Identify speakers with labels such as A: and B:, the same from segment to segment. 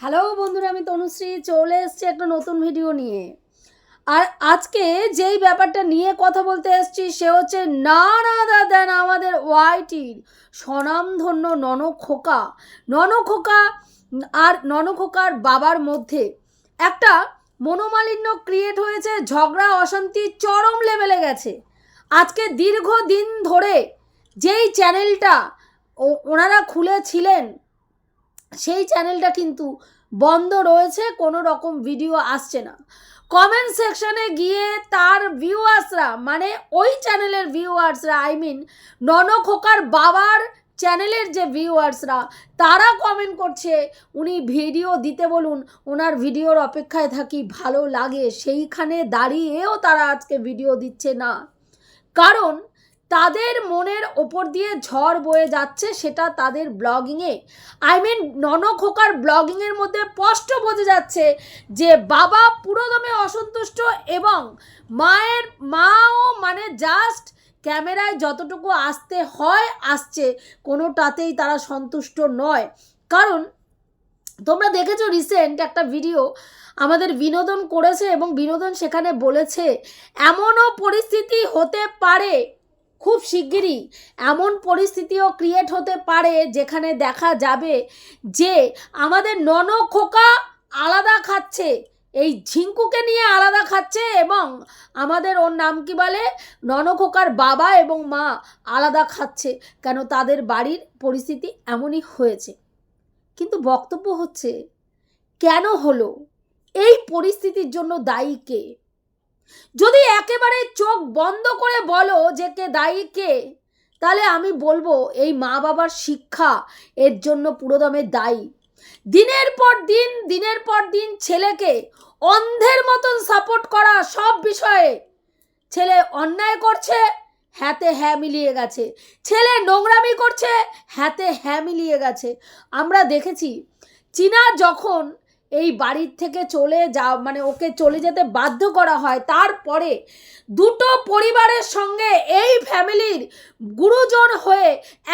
A: Hello বন্ধুরা, আমি তনুশ্রী, চলে এসেছি একটা নতুন ভিডিও নিয়ে। আর আজকে যেই ব্যাপারটা নিয়ে কথা বলতে এসেছি, সে হচ্ছে না না দাদা না আমাদের ওয়াইটির স্বনামধন্য নন খোকা নন খোকা আর নন খোকার বাবার মধ্যে একটা মনোমালিন্য ক্রিয়েট হয়েছে, ঝগড়া, অশান্তি চরম লেভেলে গেছে। আজকে দীর্ঘদিন ধরে যেই চ্যানেলটা ওনারা খুলেছিলেন সেই চ্যানেলটা কিন্তু বন্ধ রয়েছে, কোনো রকম ভিডিও আসছে না। কমেন্ট সেকশনে গিয়ে তার ভিউয়ার্সরা মানে ওই চ্যানেলের ভিউয়ার্সরা আই মিন ননখোকার বাবার চ্যানেলের যে ভিউয়ার্সরা তারা কমেন্ট করছে, উনি ভিডিও দিতে বলুন, ওনার ভিডিওর অপেক্ষায় থাকি, ভালো লাগে, সেইখানে দাঁড়িয়েও তারা আজকে ভিডিও দিচ্ছে না। কারণ তাদের মনের ওপর দিয়ে ঝড় বয়ে যাচ্ছে সেটা তাদের ব্লগিংয়ে আই মিন ননখোকার ব্লগিংয়ের মধ্যে স্পষ্ট বোঝা যাচ্ছে যে বাবা পুরোদমে অসন্তুষ্ট এবং মায়ের মাও মানে জাস্ট ক্যামেরায় যতটুকু আসতে হয় আসছে, কোনোটাতেই তারা সন্তুষ্ট নয়। কারণ তোমরা দেখেছ রিসেন্ট একটা ভিডিও আমাদের বিনোদন করেছে এবং বিনোদন সেখানে বলেছে, এমনও পরিস্থিতি হতে পারে খুব শিগগিরই এমন পরিস্থিতিও ক্রিয়েট হতে পারে যেখানে দেখা যাবে যে আমাদের নন খোকা আলাদা খাচ্ছে, এই ঝিঙ্কুকে নিয়ে আলাদা খাচ্ছে এবং আমাদের ওর নাম কি বলে? ননখোকার বাবা এবং মা আলাদা খাচ্ছে কেন তাদের বাড়ির পরিস্থিতি এমনই হয়েছে। কিন্তু বক্তব্য হচ্ছে, কেন হলো? এই পরিস্থিতির জন্য দায়ী কে? যদি একেবারে চোখ বন্ধ করে বলো যে কে দায়ী কে, তাহলে আমি বলব এই মা বাবার শিক্ষা এর জন্য পুরোদমে দায়ী। দিনের পর দিন, দিনের পর দিন ছেলেকে অন্ধের মতন সাপোর্ট করা সব বিষয়ে ছেলে অন্যায় করছে হ্যাতে হ্যাঁ মিলিয়ে গেছে। ছেলে নোংরামি করছে হ্যাতে হ্যাঁ মিলিয়ে গেছে। আমরা দেখেছি, চীনা যখন এই বাড়ির থেকে চলে যা মানে ওকে চলে যেতে বাধ্য করা হয়। তারপরে দুটো পরিবারের সঙ্গে এই ফ্যামিলির গুরুজন হয়ে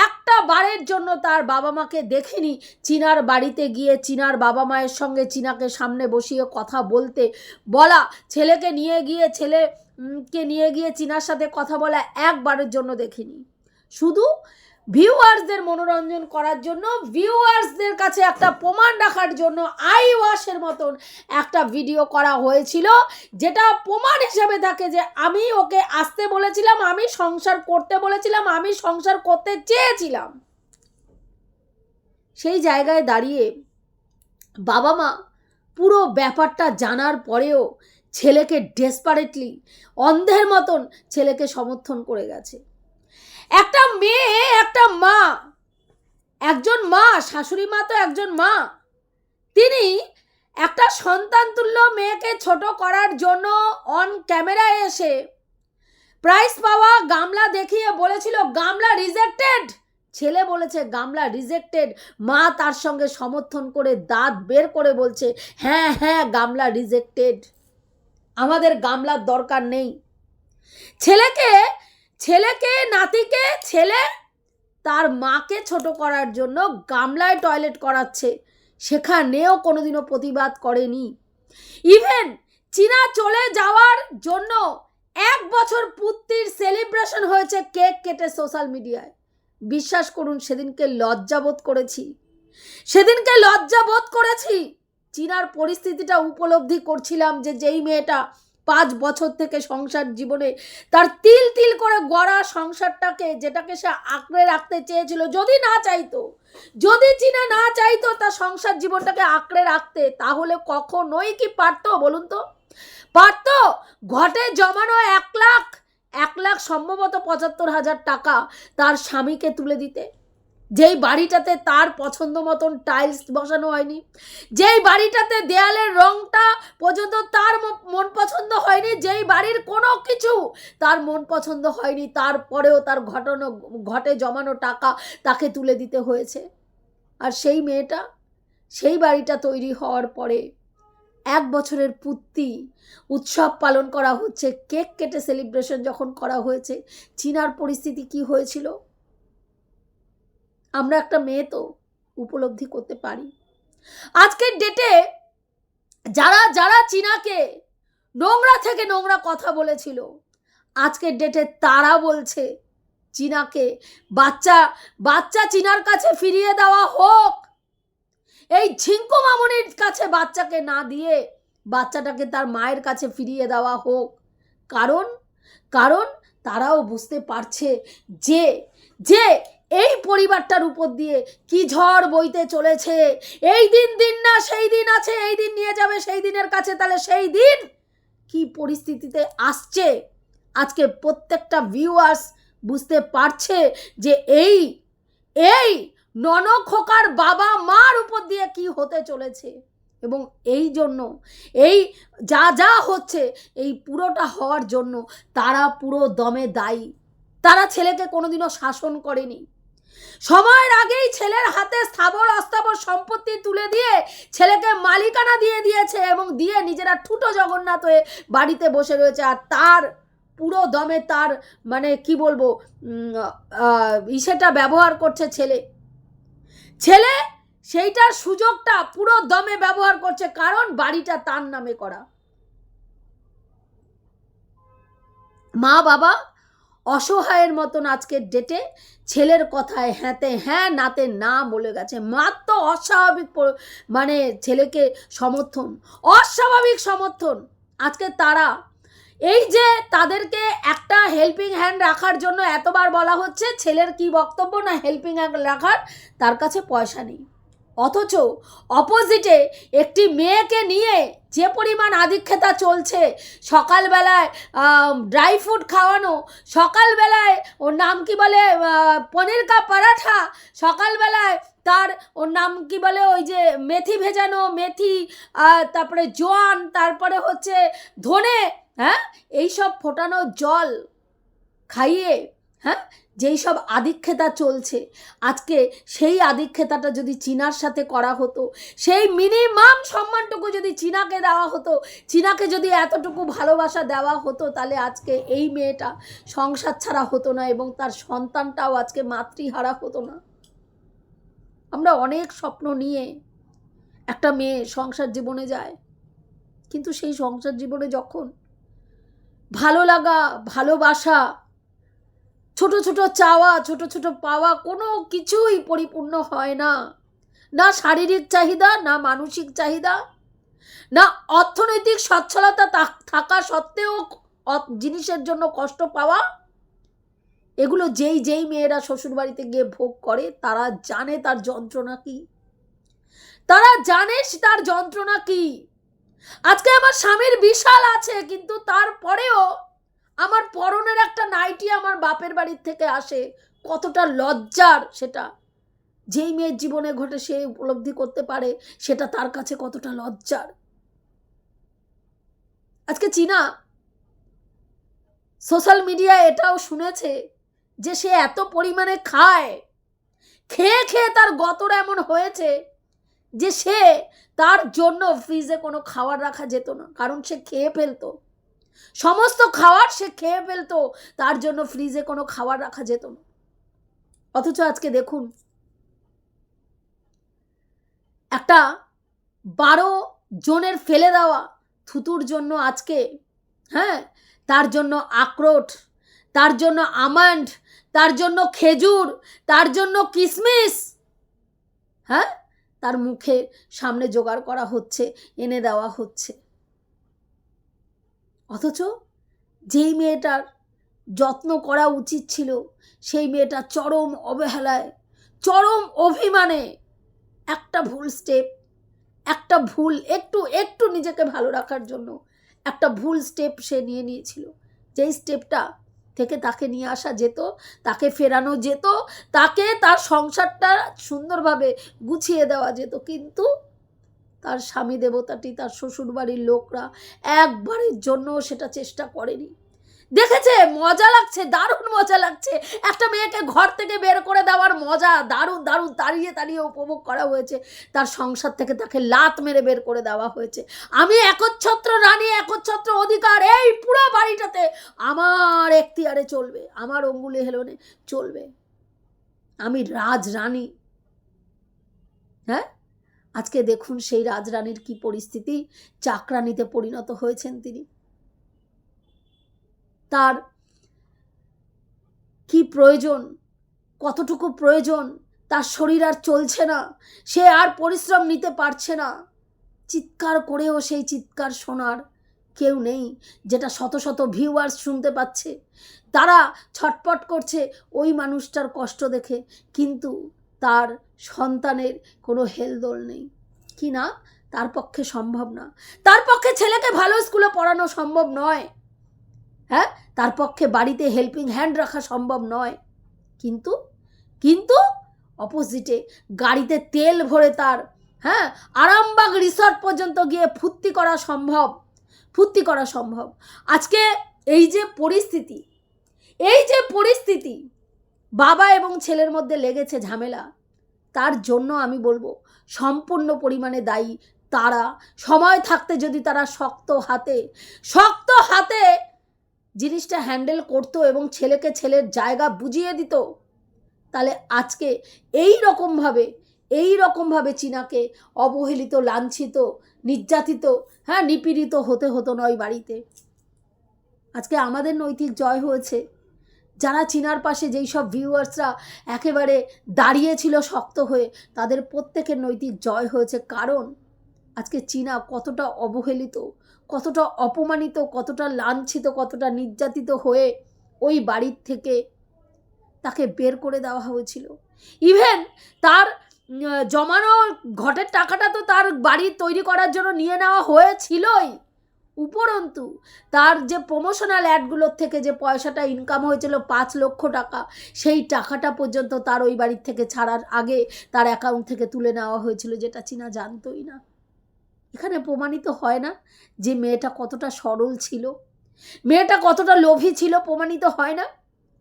A: একটা বারের জন্য তার বাবা মাকে দেখেনি। চীনার বাড়িতে গিয়ে চীনার বাবা মায়ের সঙ্গে চীনাকে সামনে বসিয়ে কথা বলতে বলা ছেলেকে নিয়ে গিয়ে ছেলে উম, কে নিয়ে গিয়ে চীনার সাথে কথা বলা একবারের জন্য দেখিনি। শুধু ভিউয়ার্সদের মনোরঞ্জন করার জন্য, ভিউয়ার্সদের কাছে একটা প্রমাণ রাখার জন্য আই ওয়াশের মতন একটা ভিডিও করা হয়েছিল, যেটা প্রমাণ হিসেবে থাকে যে আমি ওকে আসতে বলেছিলাম, আমি সংসার করতে বলেছিলাম, আমি সংসার করতে চেয়েছিলাম। সেই জায়গায় দাঁড়িয়ে বাবা মা পুরো ব্যাপারটা জানার পরেও ছেলেকে ডেসপারেটলি অন্ধের মতন ছেলেকে সমর্থন করে গেছে। একটা মেয়ে, একটা মা। একজন মা, শাশুড়ি মা তো একজন মা। তিনি একটা সন্তান তুল্য মেয়েকে ছোট করার জন্য অন ক্যামেরায় এসে প্রাইজ পাওয়া গামলা দেখিয়ে বলেছিল, গামলা রিজেক্টেড ছেলে বলেছে, গামলা রিজেক্টেড মা তার সঙ্গে সমর্থন করে দাঁত বের করে বলছে হ্যাঁ হ্যাঁ গামলা রিজেক্টেড আমাদের গামলার দরকার নেই। ছেলেকে ছেলেকে, নাতিকে, ছেলে তার মাকে ছোট করার জন্য গামলায় টয়লেট করাচ্ছে। সেখানেও কোনোদিনও প্রতিবাদ করেনি। ইভেন চীনা চলে যাওয়ার জন্য এক বছর পুত্রির সেলিব্রেশন হয়েছে কেক কেটে সোশ্যাল মিডিয়ায় বিশ্বাস করুন, সেদিনকে লজ্জাবোধ করেছি। সেদিনকে লজ্জাবোধ করেছি। চীনার পরিস্থিতিটা উপলব্ধি করছিলাম যে যেই মেয়েটা পাঁচ বছর থেকে সংসার জীবনে তার তিল তিল করে গড়া সংসারটাকে যেটাকে সে আঁকড়ে রাখতে চেয়েছিল, যদি না চাইতো, যদি চীনা না চাইতো তার সংসার জীবনটাকে আঁকড়ে রাখতে, তাহলে কখনোই কি পারতো বলুন তো? পারতো? ঘটে জমানো এক লাখ এক লাখ সম্ভবত পঁচাত্তর হাজার টাকা তার স্বামীকে তুলে দিতে। যেই বাড়িটাতে তার পছন্দ মতন টাইলস বসানো হয়নি, যেই বাড়িটাতে দেয়ালের রংটা পর্যন্ত তার মন পছন্দ হয়নি, যেই বাড়ির কোনো কিছু তার মন পছন্দ হয়নি, তারপরেও তার ঘটনা, ঘটে জমানো টাকা তাকে তুলে দিতে হয়েছে। আর সেই মেয়েটা, সেই বাড়িটা তৈরি হওয়ার পরে এক বছরের পুত্তি উৎসব পালন করা হচ্ছে, কেক কেটে সেলিব্রেশন যখন করা হয়েছে, চীনার পরিস্থিতি কি হয়েছিল? আমরা একটা মেয়ে তো উপলব্ধি করতে পারি। আজকের ডেটে যারা যারা চীনাকে নোংরা থেকে নোংরা কথা বলেছিল, আজকের ডেটে তারা বলছে চীনাকে বাচ্চা বাচ্চা চীনার কাছে ফিরিয়ে দেওয়া হোক। এই ঝিঙ্কু মামুনির কাছে বাচ্চাকে না দিয়ে বাচ্চাটাকে তার মায়ের কাছে ফিরিয়ে দেওয়া হোক। কারণ কারণ তারাও বুঝতে পারছে যে যে এই পরিবারটার উপর দিয়ে কি ঝড় বইতে চলেছে? এই দিন দিন না, সেই দিন আছে, এই দিন নিয়ে যাবে, সেই দিনের কাছে, তাহলে সেই দিন কি পরিস্থিতিতে আসছে? আজকে প্রত্যেকটা ভিউয়ার্স বুঝতে পারছে যে এই এই ননখোকার বাবা মার উপর দিয়ে কি হতে চলেছে? এবং এই জন্য, এই যা যা হচ্ছে, এই পুরোটা হওয়ার জন্য তারা পুরো দমে দায়ী। তারা ছেলেকে কোনোদিনও শাসন করেনি। সময়ের আগেই ছেলের হাতে স্থাবর অস্থাবর সম্পত্তি তুলে দিয়ে ছেলেকে মালিকানা দিয়ে দিয়েছে এবং দিয়ে নিজেরা ঠুটো জগন্নাথ হয়ে বাড়িতে বসে রয়েছে। আর তার পুরো দমে তার মানে কি বলব ইসেটা ব্যবহার করছে ছেলে। ছেলে সেইটার সুযোগটা পুরো দমে ব্যবহার করছে, কারণ বাড়িটা তার নামে করা। মা বাবা অসহায়ের মতন আজকের ডেটে ছেলের কথায় হ্যাঁতে হ্যাঁ নাতে না বলে গেছে। মাত্র অস্বাভাবিক মানে ছেলেকে সমর্থন, অস্বাভাবিক সমর্থন আজকে তারা। এই যে তাদেরকে একটা হেল্পিং হ্যান্ড রাখার জন্য এতবার বলা হচ্ছে, ছেলের কি বক্তব্য না হেল্পিং হ্যান্ড রাখার, তার কাছে পয়সা নেই। অথচ অপোজিটে একটি মেয়েকে নিয়ে যে পরিমাণ আধিক্ষেতা চলছে, সকালবেলায় ড্রাই ফ্রুট খাওয়ানো, সকালবেলায় ওর নাম কি বলে পনির কা পরাঠা, সকালবেলায় তার ওর নাম কি বলে ওই যে মেথি ভেজানো, মেথি তারপরে জোয়ান, তারপরে হচ্ছে ধনে হ্যাঁ? এইসব ফোটানো জল খাইয়ে হ্যাঁ? যেই সব আদিক্ষেতা চলছে, আজকে সেই আদিক্ষেতাটা যদি চীনার সাথে করা হতো, সেই মিনিমাম সম্মানটুকু যদি চীনাকে দেওয়া হতো, চীনাকে যদি এতটুকু ভালোবাসা দেওয়া হতো, তাহলে আজকে এই মেয়েটা সংসার ছাড়া হতো না এবং তার সন্তানটাও আজকে মাতৃহারা হতো না। আমরা অনেক স্বপ্ন নিয়ে একটা মেয়ে সংসার জীবনে যায়, কিন্তু সেই সংসার জীবনে যখন ভালো লাগা, ভালোবাসা ছোট ছোট চাওয়া, ছোট ছোট পাওয়া কোনো কিছুই পরিপূর্ণ হয় না। না শারীরিক চাহিদা, না মানসিক চাহিদা, না অর্থনৈতিক সচ্ছলতা থাকা সত্ত্বেও জিনিসের জন্য কষ্ট পাওয়া। এগুলো যেই যেই মেয়েরা শ্বশুরবাড়িতে গিয়ে ভোগ করে, তারা জানে তার যন্ত্রণা কি। তারা জানে তার যন্ত্রণা কি। আজকে আমার স্বামীর বিশাল আছে, কিন্তু তারপরেও নাইটি আমার বাপের বাড়ির থেকে আসে, কতটা লজ্জার সেটা। যেই মেয়ের জীবনে ঘটে সে উপলব্ধি করতে পারে, সেটা তার কাছে কতটা লজ্জার। আজকে চীনা সোশ্যাল মিডিয়ায় এটাও শুনেছে যে সে এত পরিমাণে খায়, খেয়ে খেয়ে তার গতর এমন হয়েছে যে সে তার জন্য ফ্রিজে কোনো খাবার রাখা যেত না, কারণ সে খেয়ে ফেলতো। সমস্ত খাবার সে খেয়ে ফেলতো। তার জন্য ফ্রিজে কোনো খাবার রাখা যেত না। অথচ আজকে দেখুন, একটা বারো জনের ফেলে দেওয়া থুতুর জন্য আজকে হ্যাঁ তার জন্য আখরোট, তার জন্য আমান্ড, তার জন্য খেজুর, তার জন্য কিশমিশ হ্যাঁ তার মুখে সামনে জোগাড় করা হচ্ছে, এনে দেওয়া হচ্ছে। অথচ যেই মেয়েটার যত্ন করা উচিত ছিল, সেই মেয়েটা চরম অবহেলায়, চরম অভিমানে একটা ভুল স্টেপ একটা ভুল একটু একটু নিজেকে ভালো রাখার জন্য একটা ভুল স্টেপ সে নিয়ে নিয়েছিল। যেই স্টেপটা থেকে তাকে নিয়ে আসা যেত, তাকে ফেরানো যেত, তাকে তার সংসারটা সুন্দরভাবে গুছিয়ে দেওয়া যেত। কিন্তু তার স্বামী দেবতাটি, তার শ্বশুরবাড়ির লোকরা একবারের জন্য সেটা চেষ্টা করেনি। দেখেছে? মজা লাগছে, দারুণ মজা লাগছে। একটা মেয়েকে ঘর থেকে বের করে দেওয়ার মজা দারুণ দারুণ তাড়িয়ে তাড়িয়ে উপভোগ করা হয়েছে। তার সংসার থেকে তাকে লাত মেরে বের করে দেওয়া হয়েছে। আমি একচ্ছত্র রানী, একচ্ছত্র অধিকার, এই পুরো বাড়িটাতে আমার এখতিয়ারে চলবে, আমার অঙ্গুলি হেলনে চলবে। আমি রাজ রানী। হ্যাঁ? আজকে দেখুন সেই রাজরানীর কি পরিস্থিতি। চাকরানিতে পরিণত হয়েছেন তিনি। তার কি প্রয়োজন, কতটুকু প্রয়োজন, তার শরীর আর চলছে না, সে আর পরিশ্রম নিতে পারছে না। চিৎকার করেও সেই চিৎকার শোনার কেউ নেই, যেটা শত শত ভিউয়ার্স শুনতে পাচ্ছে। তারা ছটপট করছে ওই মানুষটার কষ্ট দেখে, কিন্তু তার সন্তানের কোনো হেলদোল নেই। কি না? তার পক্ষে সম্ভব না। তার পক্ষে ছেলেকে ভালো স্কুলে পড়ানো সম্ভব নয়। হ্যাঁ? তার পক্ষে বাড়িতে হেল্পিং হ্যান্ড রাখা সম্ভব নয়। কিন্তু কিন্তু অপোজিটে গাড়িতে তেল ভরে তার হ্যাঁ? আরামবাগ রিসর্ট পর্যন্ত গিয়ে ফুর্তি করা সম্ভব। ফুর্তি করা সম্ভব। আজকে এই যে পরিস্থিতি, এই যে পরিস্থিতি, বাবা এবং ছেলের মধ্যে লেগেছে ঝামেলা। তার জন্য আমি বলব, সম্পূর্ণ পরিমাণে দায়ী তারা। সময় থাকতে যদি তারা শক্ত হাতে শক্ত হাতে জিনিসটা হ্যান্ডেল করতো এবং ছেলেকে ছেলের জায়গা বুঝিয়ে দিত, তাহলে আজকে এই রকমভাবে এই রকমভাবে চীনাকে অবহেলিত, লাঞ্ছিত, নির্যাতিত হ্যাঁ নিপীড়িত হতে হতো নয় বাড়িতে। আজকে আমাদের নৈতিক জয় হয়েছে। যারা চীনার পাশে যেই সব ভিউয়ার্সরা একেবারে দাঁড়িয়েছিল শক্ত হয়ে, তাদের প্রত্যেকের নৈতিক জয় হয়েছে। কারণ আজকে চীনা কতটা অবহেলিত, কতটা অপমানিত, কতটা লাঞ্ছিত, কতটা নির্যাতিত হয়ে ওই বাড়ির থেকে তাকে বের করে দেওয়া হয়েছিল। ইভেন তার জমানো ঘটের টাকাটা তো তার বাড়ি তৈরি করার জন্য নিয়ে নেওয়া হয়েছিলই। উপরন্তু, তার যে প্রমোশনাল অ্যাডগুলোর থেকে যে পয়সাটা ইনকাম হয়েছিল পাঁচ লক্ষ টাকা, সেই টাকাটা পর্যন্ত তার ওই বাড়ির থেকে ছাড়ার আগে তার অ্যাকাউন্ট থেকে তুলে নেওয়া হয়েছিল, যেটা চীনা জানতই না। এখানে প্রমাণিত হয় না যে মেয়েটা কতটা সরল ছিল। মেয়েটা কতটা লোভী ছিল প্রমাণিত হয় না।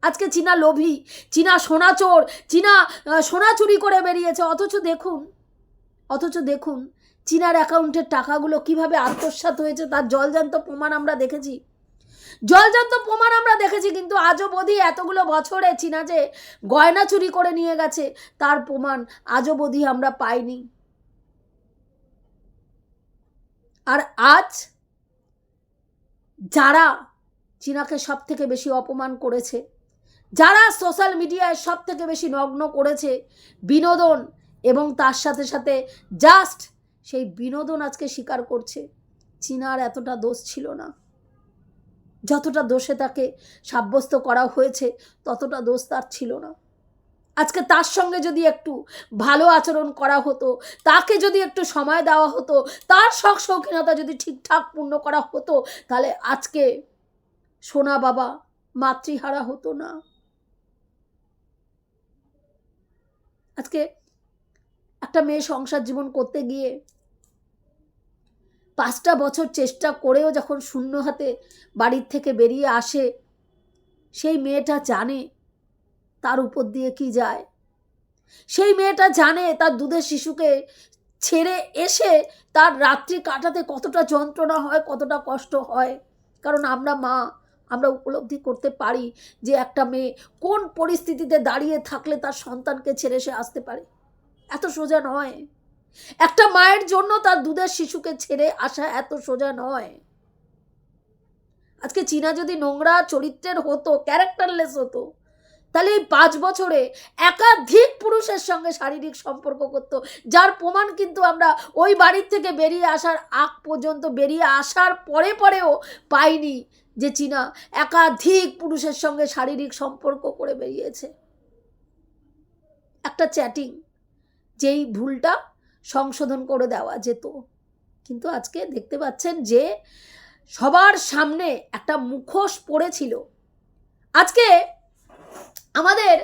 A: আজকে চীনা লোভী, চীনা সোনা চোর চীনা সোনা চুরি করে বেরিয়েছে, অথচ দেখুন অথচ দেখুন চীনার অ্যাকাউন্টের টাকাগুলো কীভাবে আত্মসাৎ হয়েছে তার জলজান্ত প্রমাণ আমরা দেখেছি। জলজান্ত প্রমাণ আমরা দেখেছি, কিন্তু আজও বোধি এতগুলো বছরে চীনা যে গয়না চুরি করে নিয়ে গেছে, তার প্রমাণ আজও বোধি আমরা পাইনি। আর আজ যারা চীনাকে সব থেকে বেশি অপমান করেছে, যারা সোশ্যাল মিডিয়ায় সব থেকে বেশি নগ্ন করেছে, বিনোদন এবং তার সাথে সাথে জাস্ট সেই বিনোদন আজকে স্বীকার করছে। চীনার এতটা দোষ ছিল না। যতটা দোষে তাকে সাব্যস্ত করা হয়েছে, ততটা দোষ তার ছিল না। আজকে তার সঙ্গে যদি একটু ভালো আচরণ করা হতো, তাকে যদি একটু সময় দেওয়া হতো, তার শখ শৌখিনতা যদি ঠিকঠাক পূর্ণ করা হতো, তাহলে আজকে সোনা বাবা মাতৃহারা হতো না। আজকে একটা মেয়ে সংসার জীবন করতে গিয়ে পাঁচটা বছর চেষ্টা করেও যখন শূন্য হাতে বাড়ির থেকে বেরিয়ে আসে, সেই মেয়েটা জানে তার উপর দিয়ে কি যায়। সেই মেয়েটা জানে তার দুধের শিশুকে ছেড়ে এসে তার রাত্রি কাটাতে কতটা যন্ত্রণা হয়, কতটা কষ্ট হয়। কারণ আমরা মা, আমরা উপলব্ধি করতে পারি যে একটা মেয়ে কোন পরিস্থিতিতে দাঁড়িয়ে থাকলে তার সন্তানকে ছেড়ে সে আসতে পারে। এত সোজা নয়। একটা মায়ের জন্য তার দুধের শিশুকে ছেড়ে আসা এত সোজা নয়। আজকে চীনা যদি নোংরা চরিত্রের হতো ক্যারেক্টারলেস হতো, তাহলে এই পাঁচ বছরে একাধিক পুরুষের সঙ্গে শারীরিক সম্পর্ক করত, যার প্রমাণ কিন্তু আমরা ওই বাড়ির থেকে বেরিয়ে আসার আগ পর্যন্ত, বেরিয়ে আসার পরে পরেও পাইনি যে চীনা একাধিক পুরুষের সঙ্গে শারীরিক সম্পর্ক করে বেরিয়েছে। একটা চ্যাটিং যেই ভুলটা সংশোধন করে দেওয়া যেত। কিন্তু আজকে দেখতে পাচ্ছেন যে সবার সামনে একটা মুখোশ পড়েছিল। আজকে আমাদের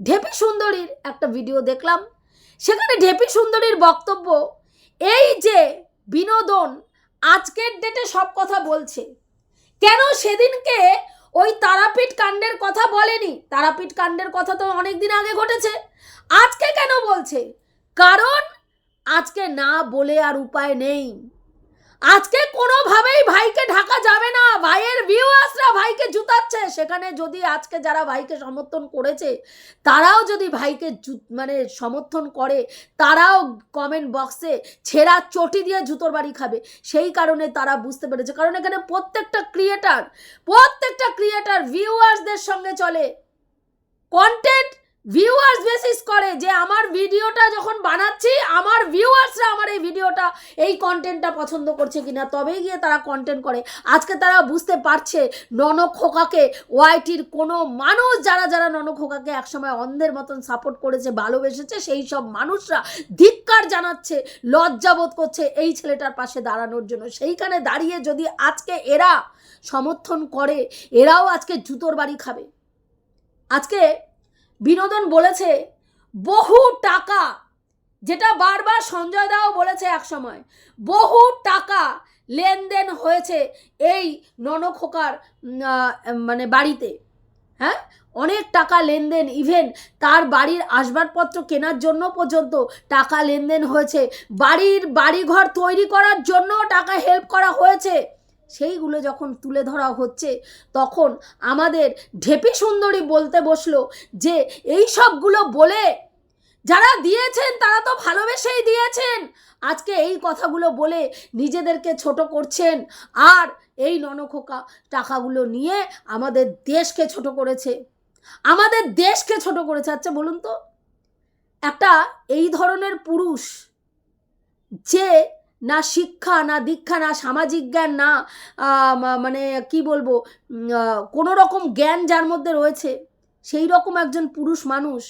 A: ঢেপি সুন্দরীর একটা ভিডিও দেখলাম। সেখানে ঢেপি সুন্দরীর বক্তব্য এই যে বিনোদন আজকের ডেটে সব কথা বলছে। কেন সেদিনকে ওই তারাপীঠ কাণ্ডের কথা বলেনি? তারাপীঠ কাণ্ডের কথা তো অনেক দিন আগে ঘটেছে। আজকে কেন বলছে? কারণ আজকে না বলে আর উপায় নেই। আজকে কোনোভাবেই ভাইকে ঢাকা যাবে না। ভাইয়ের ভিউয়ার্সরা ভাইকে জুতাচ্ছে। সেখানে যদি আজকে যারা ভাইকে সমর্থন করেছে, তারাও যদি ভাইকে মানে সমর্থন করে, তারাও কমেন্ট বক্সে ছেঁড়া চটি দিয়ে জুতোর বাড়ি খাবে। সেই কারণে তারা বুঝতে পেরেছে। কারণ এখানে প্রত্যেকটা ক্রিয়েটার প্রত্যেকটা ক্রিয়েটার ভিউয়ার্সদের সঙ্গে চলে। কন্টেন্ট ভিউয়ার্স বেসিস করে যে আমার ভিডিওটা যখন বানাচ্ছি, আমার ভিউয়ার্সরা আমার এই ভিডিওটা, এই কন্টেন্টটা পছন্দ করছে কিনা, তবেই গিয়ে তারা কন্টেন্ট করে। আজকে তারা বুঝতে পারছে ননক খোকাকে ওয়াইটির কোনো মানুষ, যারা যারা ননক খোকাকে একসময় অন্ধের মতন সাপোর্ট করেছে, ভালোবেসেছে, সেই সব মানুষরা ধিক্কার জানাচ্ছে লজ্জাবোধ করছে এই ছেলেটার পাশে দাঁড়ানোর জন্য। সেইখানে দাঁড়িয়ে যদি আজকে এরা সমর্থন করে, এরাও আজকে জুতোর বাড়ি খাবে। আজকে বিনোদন বলেছে বহু টাকা, যেটা বারবার সঞ্জয় দাও বলেছে এক সময় বহু টাকা লেনদেন হয়েছে এই ননখোকার মানে বাড়িতে। হ্যাঁ? অনেক টাকা লেনদেন ইভেন তার বাড়ির আসবাবপত্র কেনার জন্য পর্যন্ত টাকা লেনদেন হয়েছে। বাড়ির বাড়িঘর তৈরি করার জন্য টাকা হেল্প করা হয়েছে। সেইগুলো যখন তুলে ধরা হচ্ছে, তখন আমাদের ঢেপি সুন্দরী বলতে বসল যে, এই সবগুলো বলে যারা দিয়েছেন, তারা তো ভালোবেসেই দিয়েছেন। আজকে এই কথাগুলো বলে নিজেদেরকে ছোট করছেন। আর এই ননখোকা টাকাগুলো নিয়ে আমাদের দেশকে ছোট করেছে। আমাদের দেশকে ছোট করেছে। আচ্ছা বলুন তো। একটা এই ধরনের পুরুষ যে না শিক্ষা, না দীক্ষা, না সামাজিক জ্ঞান, না মানে কি বলব কোনো রকম জ্ঞান যার মধ্যে রয়েছে, সেই রকম একজন পুরুষ মানুষ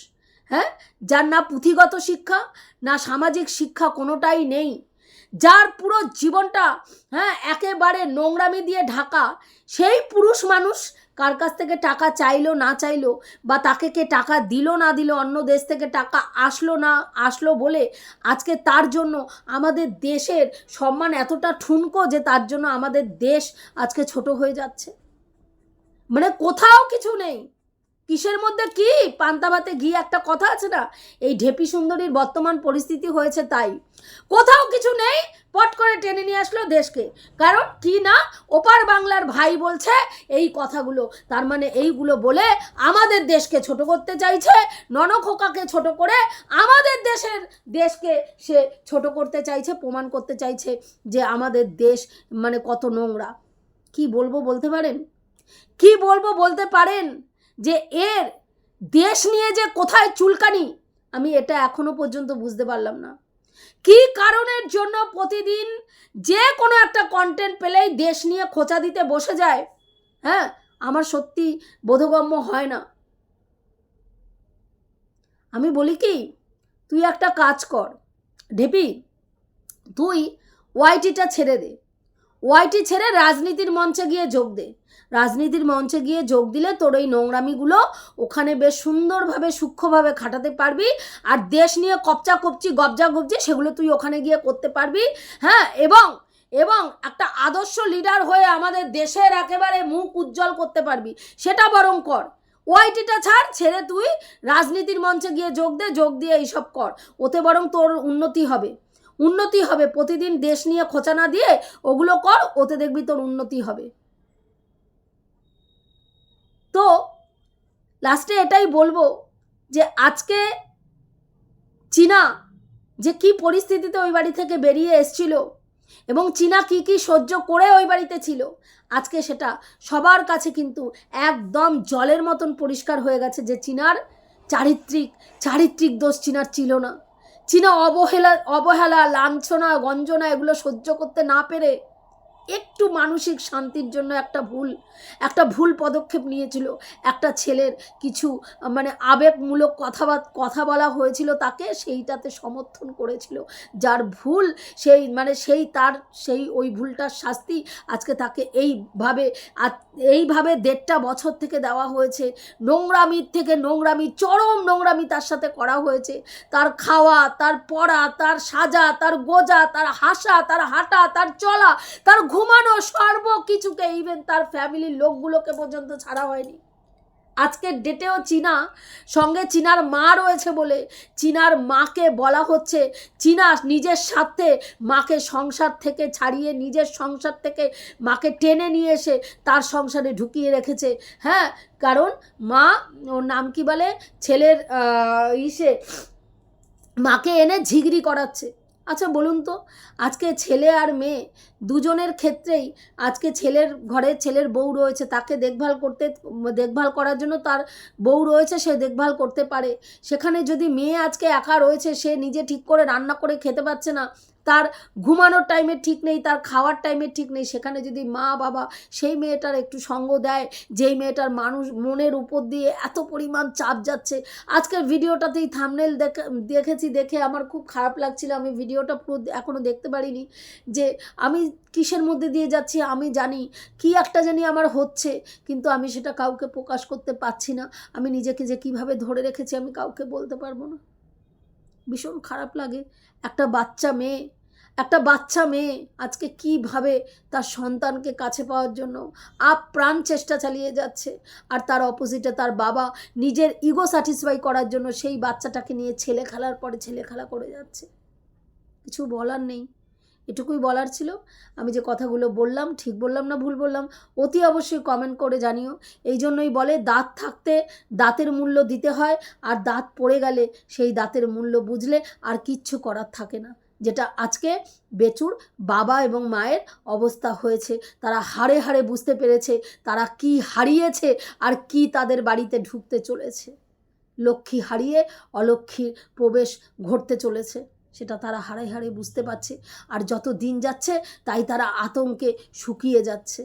A: হ্যাঁ? যার না পুঁথিগত শিক্ষা, না সামাজিক শিক্ষা কোনোটাই নেই। যার পুরো জীবনটা হ্যাঁ একেবারে নোংরামি দিয়ে ঢাকা, সেই পুরুষ মানুষ কার কাছ থেকে টাকা চাইলো, না চাইলো, বা তাকে কে টাকা দিল, না দিল, অন্য দেশ থেকে টাকা আসলো, না আসলো বলে আজকে তার জন্য আমাদের দেশের সম্মান এতটা ঠুনকো যে তার জন্য আমাদের দেশ আজকে ছোট হয়ে যাচ্ছে। মানে কোথাও কিছু নেই। কিসের মধ্যে কি? পান্তা ভাতে ঘি একটা কথা আছে না? এই ঢেপি সুন্দরীর বর্তমান পরিস্থিতি হয়েছে তাই। কোথাও কিছু নেই? পট করে টেনে নিয়ে আসলো দেশকে। কারণ কি না? ওপার বাংলার ভাই বলছে এই কথাগুলো। তার মানে এইগুলো বলে আমাদের দেশকে ছোট করতে চাইছে ননখোকাকে ছোট করে আমাদের দেশের দেশকে সে ছোট করতে চাইছে, প্রমাণ করতে চাইছে যে আমাদের দেশ মানে কত নোংরা। কি বলব বলতে পারেন? কি বলব বলতে পারেন? যে এর দেশ নিয়ে যে কোথায় চুলকানি, আমি এটা এখনও পর্যন্ত বুঝতে পারলাম না। কি কারণের জন্য প্রতিদিন যে কোনো একটা কন্টেন্ট পেলেই দেশ নিয়ে খোঁচা দিতে বসে যায়? হ্যাঁ আমার সত্যি বোধগম্য হয় না। আমি বলি কি, তুই একটা কাজ কর। ঢেপি, তুই ওয়াইটিটা ছেড়ে দে। ওয়াইটি ছেড়ে রাজনীতির মঞ্চে গিয়ে যোগ দে। রাজনীতির মঞ্চে গিয়ে যোগ দিলে তোর ওই নোংরামিগুলো ওখানে বেশ সুন্দরভাবে, সূক্ষ্মভাবে খাটাতে পারবি। আর দেশ নিয়ে কপচা কপচি, গবজা গবজি সেগুলো তুই ওখানে গিয়ে করতে পারবি। হ্যাঁ এবং এবং একটা আদর্শ লিডার হয়ে আমাদের দেশের একেবারে মুখ উজ্জ্বল করতে পারবি। সেটা বরং কর। ওয়াইটিটা ছাড়, ছেড়ে তুই রাজনীতির মঞ্চে গিয়ে যোগ দে, যোগ দিয়ে এইসব কর। ওতে বরং তোর উন্নতি হবে। উন্নতি হবে। প্রতিদিন দেশ নিয়ে খোঁচা না দিয়ে ওগুলো কর, ওতে দেখবি তোর উন্নতি হবে। তো লাস্টে এটাই বলব যে আজকে চীনা যে কি পরিস্থিতিতে ওই বাড়ি থেকে বেরিয়ে এসছিল এবং চীনা কি কি সহ্য করে ওই বাড়িতে ছিল, আজকে সেটা সবার কাছে কিন্তু একদম জলের মতন পরিষ্কার হয়ে গেছে যে চীনার চারিত্রিক চারিত্রিক দোষ চীনার ছিল না। চীনা অবহেলা অবহেলা, লাঞ্ছনা, গঞ্জনা এগুলো সহ্য করতে না পেরে একটু মানসিক শান্তির জন্য একটা ভুল একটা ভুল পদক্ষেপ নিয়েছিল। একটা ছেলের কিছু মানে আবেগমূলক কথা কথা বলা হয়েছিল তাকে, সেইটাতে সমর্থন করেছিল। যার ভুল, সেই মানে সেই তার, সেই ওই ভুলটার শাস্তি আজকে তাকে এইভাবে এইভাবে দেড়টা বছর থেকে দেওয়া হয়েছে। নোংরামির থেকে নোংরামি, চরম নোংরামি তার সাথে করা হয়েছে। তার খাওয়া, তার পড়া, তার সাজা, তার গোজা, তার হাসা, তার হাঁটা, তার চলা, তার ঘুমানো সর্ব কিছুকে ইভেন তার ফ্যামিলির লোকগুলোকে পর্যন্ত ছাড়া হয়নি। আজকের ডেটেও চীনা, সঙ্গে চীনার মা রয়েছে বলে চীনার মাকে বলা হচ্ছে, চীনা নিজের স্বার্থে মাকে সংসার থেকে ছাড়িয়ে, নিজের সংসার থেকে মাকে টেনে নিয়ে এসে তার সংসারে ঢুকিয়ে রেখেছে। হ্যাঁ কারণ মা, ওর নাম কি বলে? ছেলের ইসে, মাকে এনে ঝিগড়ি করাচ্ছে। আচ্ছা বলুন তো, আজকে ছেলে আর মেয়ে দুজনের ক্ষেত্রেই আজকে ছেলের ঘরে ছেলের বউ রয়েছে, তাকে দেখভাল করতে, দেখভাল করার জন্য তার বউ রয়েছে, সে দেখভাল করতে পারে। সেখানে যদি মেয়ে আজকে একা রয়েছে, সে নিজে ঠিক করে রান্না করে খেতে পারছে না তার ঘুমানোর টাইমে ঠিক নেই, তার খাওয়ার টাইমে ঠিক নেই, সেখানে যদি মা বাবা সেই মেয়েটার একটু সঙ্গ দেয়, যেই মেয়েটার মানুষ মনের উপর দিয়ে এত পরিমাণ চাপ যাচ্ছে। আজকের ভিডিওটাতেই থামনেল দেখেছি দেখে আমার খুব খারাপ লাগছিল, আমি ভিডিওটা পুরো এখনও দেখতে পারিনি, যে আমি কিসের মধ্যে দিয়ে যাচ্ছি আমি জানি, কি একটা জানি আমার হচ্ছে, কিন্তু আমি সেটা কাউকে প্রকাশ করতে পারছি না, আমি নিজেকে যে কীভাবে ধরে রেখেছি আমি কাউকে বলতে পারব না। ভীষণ খারাপ লাগে, একটা বাচ্চা মেয়ে একটা বাচ্চা মেয়ে আজকে কীভাবে তার সন্তানকে কাছে পাওয়ার জন্য আপ্রাণ চেষ্টা চালিয়ে যাচ্ছে আর তার অপোজিটে তার বাবা নিজের ইগো স্যাটিসফাই করার জন্য সেই বাচ্চাটাকে নিয়ে ছেলে খেলার পরে ছেলে খেলা করে যাচ্ছে। কিছু বলার নেই। এটুকুই বলার ছিল। আমি যে কথাগুলো বললাম ঠিক বললাম না ভুল বললাম অতি অবশ্যই কমেন্ট করে জানিও। এই জন্যই বলে দাঁত থাকতে দাঁতের মূল্য দিতে হয় আর দাঁত পড়ে গেলে সেই দাঁতের মূল্য বুঝলে আর কিচ্ছু করার থাকে না। যেটা আজকে বেচুর বাবা এবং মায়ের অবস্থা হয়েছে। তারা হাড়ে হাড়ে বুঝতে পেরেছে তারা কি হারিয়েছে আর কি তাদের বাড়িতে ঢুকতে চলেছে। লক্ষ্মী হারিয়ে অলক্ষ্মীর প্রবেশ ঘটতে চলেছে, সেটা তারা হাড়ে হাড়ে বুঝতে পারছে। আর যত দিন যাচ্ছে তাই তারা আতঙ্কে শুকিয়ে যাচ্ছে।